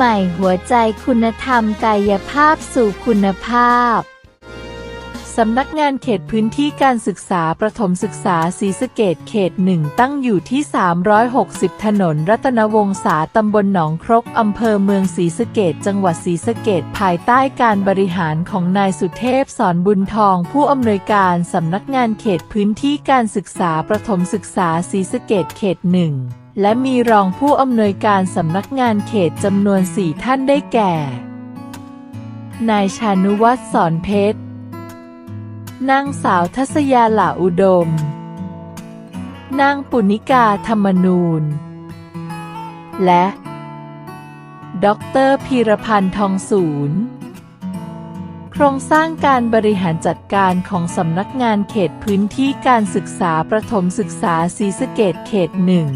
ใหม่หัวใจคุณธรรมกายภาพสู่คุณภาพ สำนักงานเขตพื้นที่การศึกษาประถมศึกษาศรีสะเกดเขตหนึ่งตั้งอยู่ที่ 360 ถนนรัตนวงศาตำบลหนองครกอำเภอเมืองศรีสะเกดจังหวัดศรีสะเกดภายใต้การบริหารของนายสุเทพสอนบุญทอง ผู้อำนวยการสำนักงานเขตพื้นที่การศึกษาประถมศึกษาศรีสะเกดเขตหนึ่ง และมีรองผู้อำนวยการสำนักงานเขตจำนวนสี่ท่านได้แก่ นายชานุวัฒน์สอนเพชร นางสาวทัศยาหล่าอุดม นางปุณิกาธรรมนูญและด็อกเตร์พีรพันธ์ทองศูนย์โครงสร้างการบริหารจัดการของสำนักงานเขตพื้นที่การศึกษาประถมศึกษาศรีสะเกดเขตหนึ่ง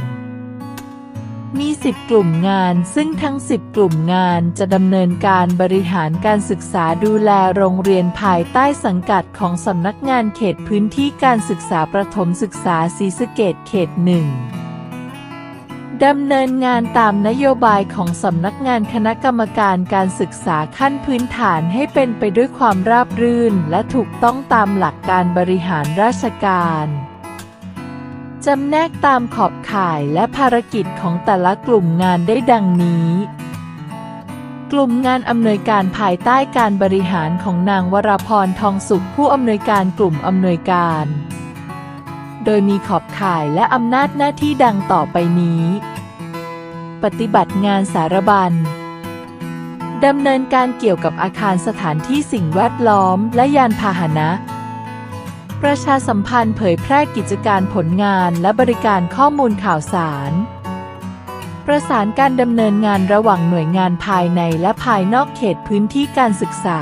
มี 10 กลุ่มงาน ซึ่งทั้ง 10 กลุ่มงานจะดำเนินการบริหารการศึกษาดูแลโรงเรียนภายใต้สังกัดของสำนักงานเขตพื้นที่การศึกษาประถมศึกษาศรีสะเกดเขตหนึ่งดำเนินงานตามนโยบายของสำนักงานคณะกรรมการการศึกษาขั้นพื้นฐานให้เป็นไปด้วยความราบรื่น และถูกต้องตามหลักการบริหารราชการ จำแนกตามขอบข่ายและภารกิจของแต่ละกลุ่มงานได้ดังนี้ กลุ่มงานอำนวยการภายใต้การบริหารของนางวราพรทองสุขผู้อำนวยการกลุ่มอำนวยการ โดยมีขอบข่ายและอำนาจหน้าที่ดังต่อไปนี้ ปฏิบัติงานสารบัญดำเนินการเกี่ยวกับอาคารสถานที่สิ่งแวดล้อมและยานพาหนะ ประชาสัมพันธ์เผยแพร่กิจการผลงานและบริการข้อมูลข่าวสาร ประสานการดำเนินงานระหว่างหน่วยงานภายในและภายนอกเขตพื้นที่การศึกษา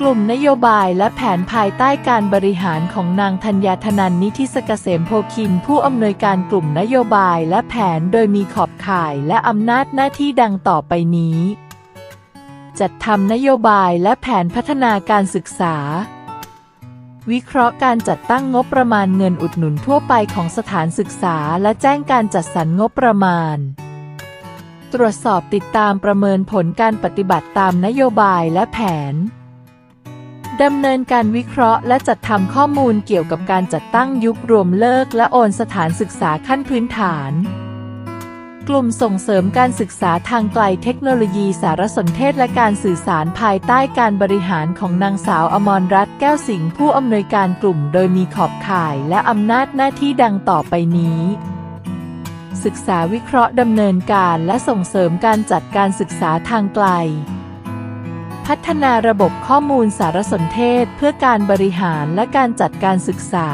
กลุ่มนโยบายและแผนภายใต้การบริหารของนางธัญญาธนันนิธิสกเกษมโพคิน ผู้อำนวยการกลุ่มนโยบายและแผนโดยมีขอบข่ายและอำนาจหน้าที่ดังต่อไปนี้ จัดทำนโยบายและแผนพัฒนาการศึกษา วิเคราะห์การจัดตั้งงบประมาณเงินอุดหนุนทั่วไปของสถานศึกษา และแจ้งการจัดสรรงบประมาณ ตรวจสอบติดตามประเมินผลการปฏิบัติตามนโยบายและแผนดำเนินการวิเคราะห์และจัดทำข้อมูลเกี่ยวกับการจัดตั้งยุครวมเลิกและโอนสถานศึกษาขั้นพื้นฐาน กลุ่มส่งเสริมการศึกษาทางไกลเทคโนโลยีสารสนเทศและการสื่อสารภายใต้การบริหารของนางสาวอมรรัตน์แก้วสิงห์ผู้อำนวยการกลุ่มโดยมีขอบข่ายและอำนาจหน้าที่ดังต่อไปนี้ ศึกษาวิเคราะห์ดำเนินการและส่งเสริมการจัดการศึกษาทางไกล พัฒนาระบบข้อมูลสารสนเทศเพื่อการบริหารและการจัดการศึกษา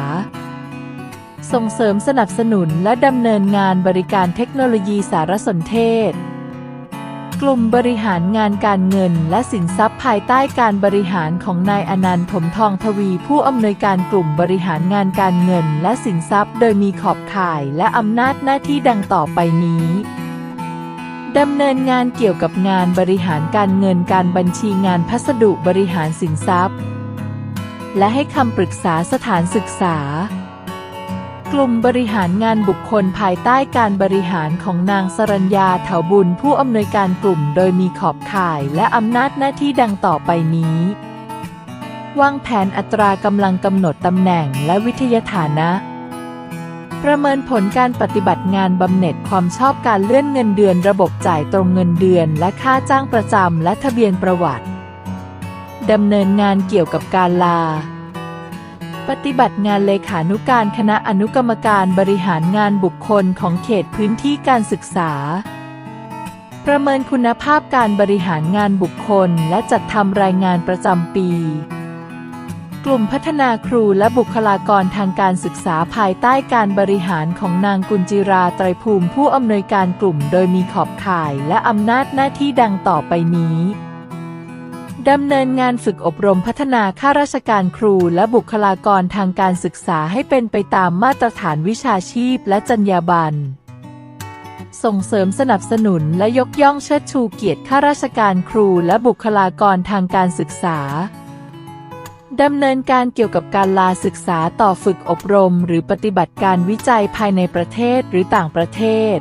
ส่งเสริมสนับสนุนและดำเนินงานบริการเทคโนโลยีสารสนเทศ กลุ่มบริหารงานการเงินและสินทรัพย์ภายใต้การบริหารของนายอนันต์ถมทองทวี ผู้อำนวยการกลุ่มบริหารงานการเงินและสินทรัพย์ โดยมีขอบข่ายและอำนาจหน้าที่ดังต่อไปนี้ดำเนินงานเกี่ยวกับงานบริหารการเงินการบัญชีงานพัสดุบริหารสินทรัพย์ และให้คำปรึกษาสถานศึกษา กลุ่มบริหารงานบุคคลภายใต้การบริหารของนางสรัญญาเถาบุญผู้อำนวยการกลุ่มโดยมีขอบข่ายและอำนาจหน้าที่ดังต่อไปนี้ วางแผนอัตรากำลังกำหนดตำแหน่งและวิทยาฐานะ ประเมินผลการปฏิบัติงานบำเหน็จความชอบการเลื่อนเงินเดือนระบบจ่ายตรงเงินเดือนและค่าจ้างประจำและทะเบียนประวัติดำเนินงานเกี่ยวกับการลา ปฏิบัติงานเลขานุการคณะอนุกรรมการบริหารงานบุคคลของเขตพื้นที่การศึกษา ประเมินคุณภาพการบริหารงานบุคคลและจัดทำรายงานประจำปี กลุ่มพัฒนาครูและบุคลากรทางการศึกษาภายใต้การบริหารของนางกุญจิราไตรภูมิผู้อำนวยการกลุ่ม โดยมีขอบข่ายและอำนาจหน้าที่ดังต่อไปนี้ ดำเนินงานฝึกอบรมพัฒนาข้าราชการครูและบุคลากรทางการศึกษาให้เป็นไปตามมาตรฐานวิชาชีพและจรรยาบรรณ ส่งเสริมสนับสนุนและยกย่องเชิดชูเกียรติข้าราชการครูและบุคลากรทางการศึกษา ดำเนินการเกี่ยวกับการลาศึกษาต่อฝึกอบรม หรือปฏิบัติการวิจัยภายในประเทศหรือต่างประเทศ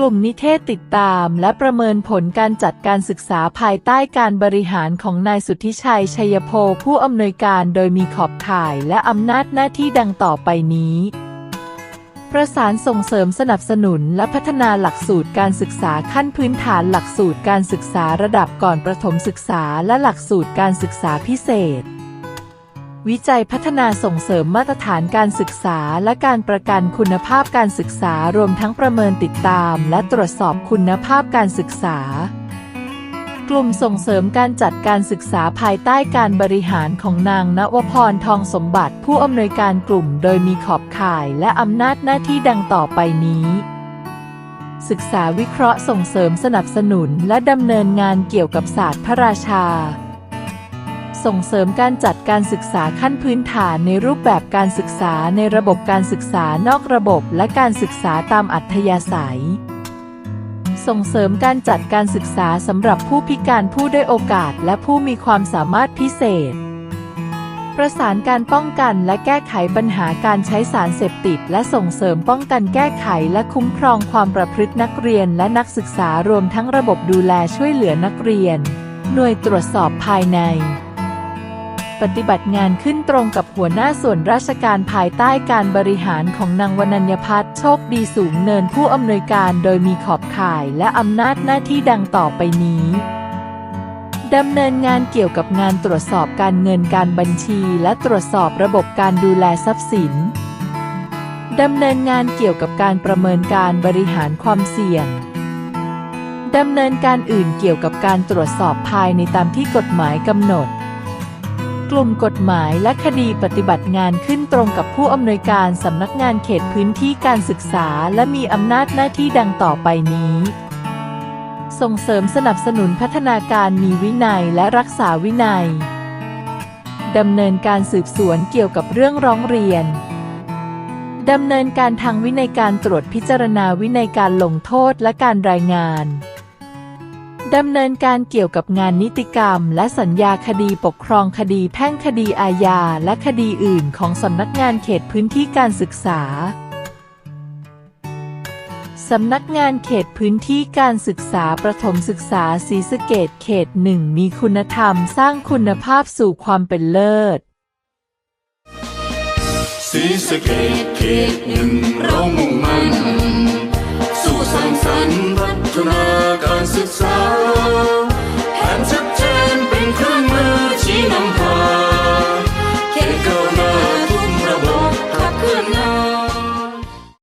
กลุ่มนิเทศติดตามและประเมินผลการจัดการศึกษาภายใต้การบริหารของนายสุทธิชัย ชัยโพผู้อำนวยการโดยมีขอบข่ายและอำนาจหน้าที่ดังต่อไปนี้ ประสานส่งเสริมสนับสนุนและพัฒนาหลักสูตรการศึกษาขั้นพื้นฐานหลักสูตรการศึกษาระดับก่อนประถมศึกษาและหลักสูตรการศึกษาพิเศษ วิจัยพัฒนาส่งเสริมมาตรฐานการศึกษาและการประกันคุณภาพการศึกษารวมทั้งประเมินติดตาม และตรวจสอบคุณภาพการศึกษา กลุ่มส่งเสริมการจัดการศึกษาภายใต้การบริหารของนางณวพรทองสมบัติผู้อำนวยการกลุ่ม โดยมีขอบข่ายและอำนาจหน้าที่ดังต่อไปนี้ศึกษาวิเคราะห์ส่งเสริมสนับสนุนและดำเนินงานเกี่ยวกับศาสตร์พระราชา ส่งเสริมการจัดการศึกษาขั้นพื้นฐานในรูปแบบการศึกษาในระบบการศึกษานอกระบบและการศึกษาตามอัธยาศัย ส่งเสริมการจัดการศึกษาสำหรับผู้พิการผู้ได้โอกาสและผู้มีความสามารถพิเศษ ประสานการป้องกันและแก้ไขปัญหาการใช้สารเสพติด และส่งเสริมป้องกันแก้ไขและคุ้มครองความประพฤตินักเรียนและนักศึกษารวมทั้งระบบดูแลช่วยเหลือนักเรียนหน่วยตรวจสอบภายใน ปฏิบัติงานขึ้นตรงกับหัวหน้าส่วนราชการภายใต้การบริหารของนางวนัญญพัฒน์โชคดีสูงเนินผู้อำนวยการโดยมีขอบข่ายและอำนาจหน้าที่ดังต่อไปนี้ ดำเนินงานเกี่ยวกับงานตรวจสอบการเงินการบัญชีและตรวจสอบระบบการดูแลทรัพย์สินดำเนินงานเกี่ยวกับการประเมินการบริหารความเสี่ยงดำเนินการอื่นเกี่ยวกับการตรวจสอบภายในตามที่กฎหมายกำหนด กลุ่มกฎหมายและคดีปฏิบัติงานขึ้นตรงกับผู้อำนวยการสำนักงานเขตพื้นที่การศึกษา และมีอำนาจหน้าที่ดังต่อไปนี้ ส่งเสริมสนับสนุนพัฒนาการมีวินัยและรักษาวินัย ดำเนินการสืบสวนเกี่ยวกับเรื่องร้องเรียน ดำเนินการทางวินัยการตรวจพิจารณาวินัยการลงโทษและการรายงาน ดำเนินการเกี่ยวกับงานนิติกรรม และสัญญาคดีปกครองคดีแพ่งคดีอาญาและคดีอื่นของสำนักงานเขตพื้นที่การศึกษา สำนักงานเขตพื้นที่การศึกษาประถมศึกษาศรีสะเกดเขตหนึ่งมีคุณธรรมสร้างคุณภาพสู่ความเป็นเลิศสีสะเกตเขตหนึ่งเรามุ่งมั่น